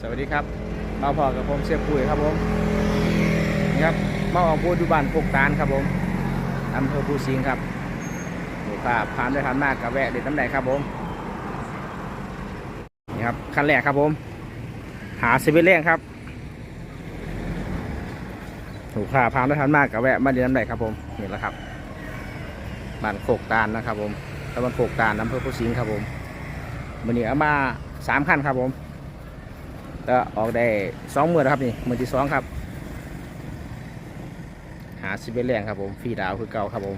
สวัสดีครับมาพอกับผมเสียปุ๋ยครับผมนี่ครับมาออกบูธอยู่บ้านโคกตาลครับผมอำเภอภูสิงห์ครับลูกค้าผ่านได้ผ่านมากกับแวะเด็ดน้ำแดงครับผมนี่ครับขั้นแรกครับผม หาสิบเวแรงครับลูกค้าผ่านได้ผ่านมากกับแวะมาเด็ดน้ำแดงครับผมนี่แหละครับบ้านโคกตาลนะครับผมตำบลโคกตาลอำเภอภูสิงห์ครับผมวันนี้เอามาสามขั้นครับผม ก็ออกได้สองหมือแล้วครับนี่หมือที่สองครับ หาสิบเอ็ดแรงครับผมฟีดาวคือเก่าครับผม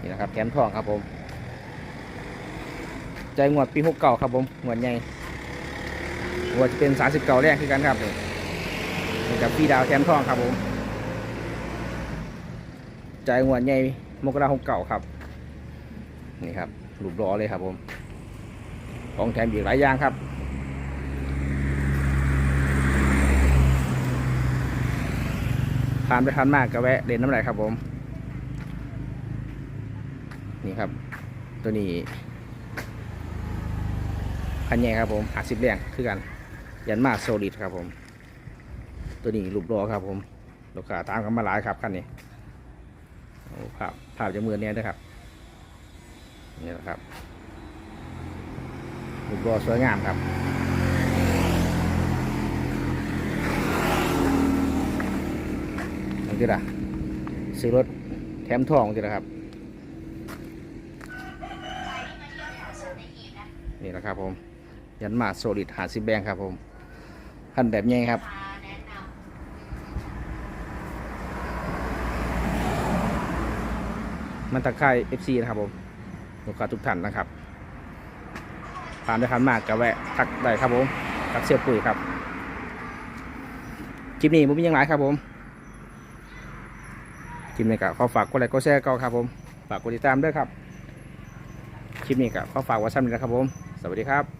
นี่นะครับแขนทองครับผม ใจงวดปีหกเก่าครับผมงวดใหญ่งวดจะเป็นสามสิบเก่าแรกคือกันครับนี่นี่กับฟีดาวแขนทองครับผม ใจงวดใหญ่มกราหกเก่าครับ นี่ครับหลุดล้อเลยครับผมของแถมอีกหลายอย่างครับ ผ่านไปทันมากก็แวะเด่นน้ำไหลครับผม นี่ครับ ตัวนี้พันใหญ่ครับผมหักสิบแรงคือกัน ยันมาโซลิดครับผม ตัวนี้รูปรอครับผมลูกค้าตามกันมาหลายครับคันนี้โอ้ภาพภาพจะมือเนี้ยนะครับนี่แหละครับรูปรอสวยงามครับ นี่คือละซื้อรถแถมทองนี่แหละครับ นี่แหละครับผม ยันมาโซลิดหาซิแบงครับผมคันแบบนี้ครับมันตะไคร่ FC นะครับผมลูกค้าทุกท่านนะครับผ่านได้ทันมากก็แวะทักได้ครับผมทักเสียปุ๋ยครับ คลิปนี้ผมมีอย่างไรครับผม คลิปนี้ก็ขอฝากกดไลค์กดแชร์ก็ครับผมฝากกดติดตามด้วยครับคลิปนี้ก็ขอฝากไว้ซ้ำนี้นะครับผม สวัสดีครับ